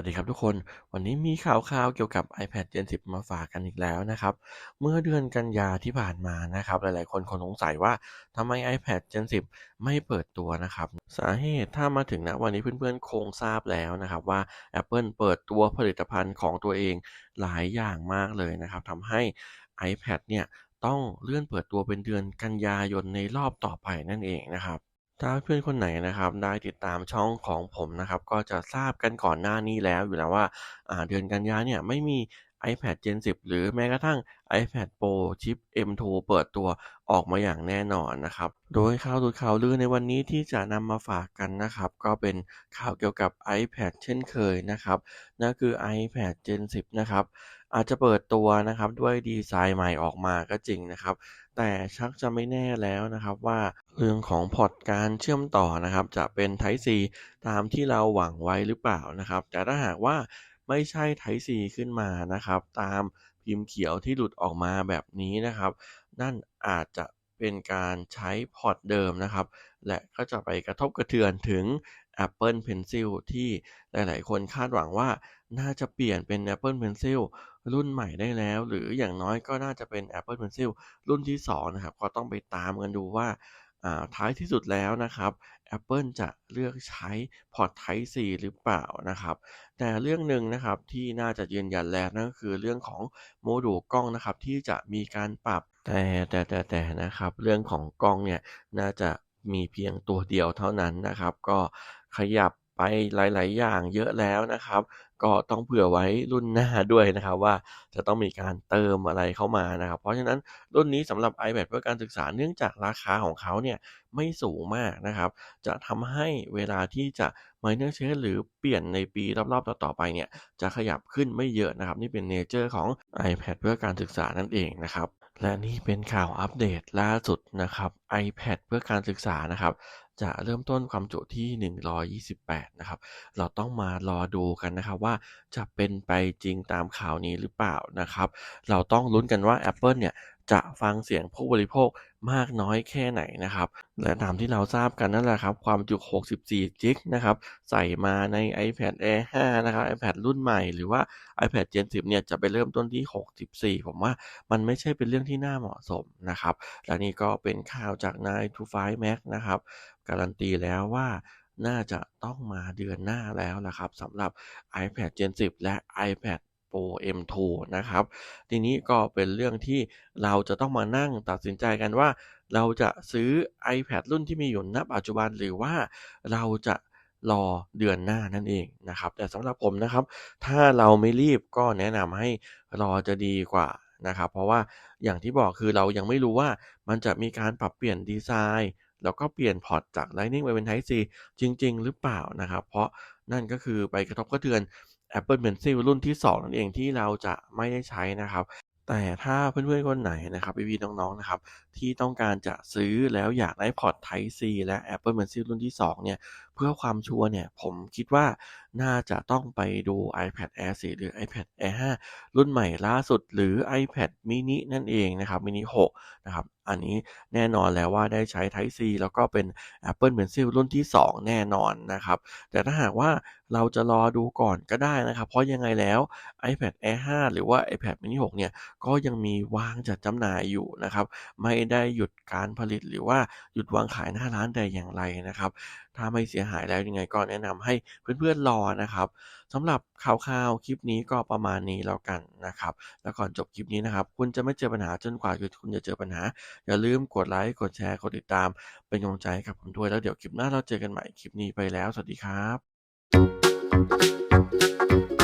วัสดีครับทุกคน วันนี้มีข่าวข่าวเกี่ยวกับ iPad Gen 10 มาฝากกันอีกแล้วนะครับ เมื่อเดือนกันยาที่ผ่านมานะครับ หลายๆ คนคงสงสัยว่าทำไม iPad Gen 10 ไม่เปิดตัวนะครับ สาเหตุถ้ามาถึงณวันนี้เพื่อนๆ คงทราบแล้วนะครับว่า Apple เปิดตัวผลิตภัณฑ์ของตัวเองหลายอย่างมากเลยนะครับทำให้ iPad เนี่ยต้องเลื่อนเปิดตัวเป็นเดือนกันยายนในรอบต่อไปนั่นเองนะครับ ถ้าเพื่อนคนไหนนะครับได้ติดตามช่องของผมนะครับก็จะทราบกันก่อนหน้านี้แล้วอยู่แล้วว่าาเดือนกันยาเนี่ยไม่มี iPad Gen 10 หรือแม้กระทั่ง iPad Pro ชิป M2 เปิดตัวออกมาอย่างแน่นอนนะครับ โดยข่าวดูข่าวลือในวันนี้ที่จะนำมาฝากกันนะครับ ก็เป็นข่าวเกี่ยวกับ iPad เช่นเคยนะครับ นั่นคือ iPad Gen 10 นะครับ อาจจะเปิดตัวนะครับด้วยดีไซน์ใหม่ออกมาก็จริงนะครับ แต่ชักจะไม่แน่แล้วนะครับว่าเรื่องของพอร์ตการเชื่อมต่อนะครับ จะเป็น Type C ตามที่เราหวังไว้หรือเปล่านะครับ แต่ถ้าหากว่าไม่ใช่ Type C ขึ้นมานะครับ ตามพิมพ์เขียวที่หลุดออกมาแบบนี้นะครับ นั่นอาจจะเป็นการใช้พอร์ตเดิมนะครับ และก็จะไปกระทบกระเทือนถึง Apple Pencil ที่หลายๆ คนคาดหวังว่าน่าจะเปลี่ยนเป็น Apple Pencil รุ่นใหม่ได้แล้ว หรืออย่างน้อยก็น่าจะเป็น Apple Pencil รุ่นที่ 2 นะครับ ก็ต้องไปตามกันดูว่าท้ายที่สุดแล้วนะครับ Apple จะเลือกใช้พอร์ต Type C หรือเปล่านะครับ แต่เรื่องหนึ่งนะครับที่น่าจะยืนยันแล้วนั่นก็คือเรื่องของโมดูลกล้องนะครับที่จะมีการปรับแต่แต่แต่แต่นะครับ เรื่องของกล้องเนี่ยน่าจะ มีเพียงตัวเดียวเท่านั้นนะครับ ก็ขยับไปหลาย ๆ อย่างเยอะแล้วนะครับ ก็ต้องเผื่อไว้รุ่นหน้าด้วยนะครับ ว่าจะต้องมีการเติมอะไรเข้ามานะครับ เพราะฉะนั้นรุ่นนี้สำหรับ iPad เพื่อการศึกษาเนื่องจากราคาของเขาเนี่ยไม่สูงมากนะครับ จะทำให้เวลาที่จะ minor change หรือเปลี่ยนในปีรอบๆ ต่อๆไปเนี่ยจะขยับขึ้นไม่เยอะนะครับ นี่เป็นเนเจอร์ของ iPad เพื่อการศึกษานั่นเองนะครับ และนี่เป็นข่าวอัปเดตล่าสุดนะครับ iPad เพื่อการศึกษานะครับ จะเริ่มต้นความจุที่ 128 นะครับ เราต้องมารอดูกันนะครับว่าจะเป็นไปจริงตามข่าวนี้หรือเปล่านะครับ เราต้องลุ้นกันว่า Apple เนี่ย จะฟังเสียงผู้บริโภคมากน้อยแค่ไหนนะครับ และตามที่เราทราบกันนั่นแหละครับ ความจุ 64 จิกนะครับ ใส่มาใน iPad Air 5 นะครับ iPad รุ่นใหม่หรือว่า iPad Gen 10 เนี่ย จะไปเริ่มต้นที่ 64 ผมว่ามันไม่ใช่เป็นเรื่องที่น่าเหมาะสมนะครับ และนี่ก็เป็นข่าวจาก9 to 5 Mac นะครับ การันตีแล้วว่าน่าจะต้องมาเดือนหน้าแล้วนะครับสำหรับ iPad Gen 10 และ iPad Pro M2 นะครับ ทีนี้ก็เป็นเรื่องที่เราจะต้องมานั่งตัดสินใจกันว่า เราจะซื้อ iPad รุ่นที่มีอยู่ณปัจจุบันหรือว่าเราจะรอเดือนหน้านั่นเองนะครับ แต่สำหรับผมนะครับ ถ้าเราไม่รีบก็แนะนำให้รอจะดีกว่านะครับ เพราะว่าอย่างที่บอกคือเรายังไม่รู้ว่ามันจะมีการปรับเปลี่ยนดีไซน์แล้วก็เปลี่ยนพอร์ตจาก Lightning ไปเป็น Type C จริง ๆ หรือเปล่านะครับ เพราะนั่นก็คือไปกระทบกระเทือน Apple Pencil รุ่นที่ 2 นั่นเองที่เราจะไม่ได้ใช้นะครับ แต่ถ้าเพื่อนๆคนไหนนะครับพี่ๆน้องๆนะครับที่ต้องการจะซื้อแล้วอยากได้พอร์ต Type C และ Apple Pencil รุ่นที่ 2 เนี่ย พื่อความชัวร์เนี่ย ผมคิดว่าน่าจะต้องไปดู iPad Air 4 หรือ iPad Air 5 รุ่นใหม่ล่าสุด หรือ iPad mini นั่นเองนะครับ mini 6นะครับ อันนี้แน่นอนแล้วว่าได้ใช้ Type C แล้วก็เป็น Apple Pencil รุ่นที่ 2 แน่นอนนะครับ แต่ถ้าหากว่าเราจะรอดูก่อนก็ได้นะครับ เพราะยังไงแล้ว iPad Air 5 หรือว่า iPad mini 6 เนี่ย ก็ยังมีวางจัดจำหน่ายอยู่นะครับ ไม่ได้หยุดการผลิตหรือว่าหยุดวางขายหน้าร้านแต่อย่างไรนะครับถ้าไม่เสียหายแล้วยังไงก็แนะนำให้เพื่อนๆรอนะครับสำหรับข่าวๆคลิปนี้ก็ประมาณนี้แล้วกันนะครับ แล้วก่อนจบคลิปนี้นะครับ คุณจะไม่เจอปัญหาจนกว่าคุณจะเจอปัญหา อย่าลืมกดไลค์กดแชร์กดติดตาม เป็นกำลังใจให้กับผมด้วยแล้วเดี๋ยวคลิปหน้าเราเจอกันใหม่คลิปนี้ไปแล้ว สวัสดีครับ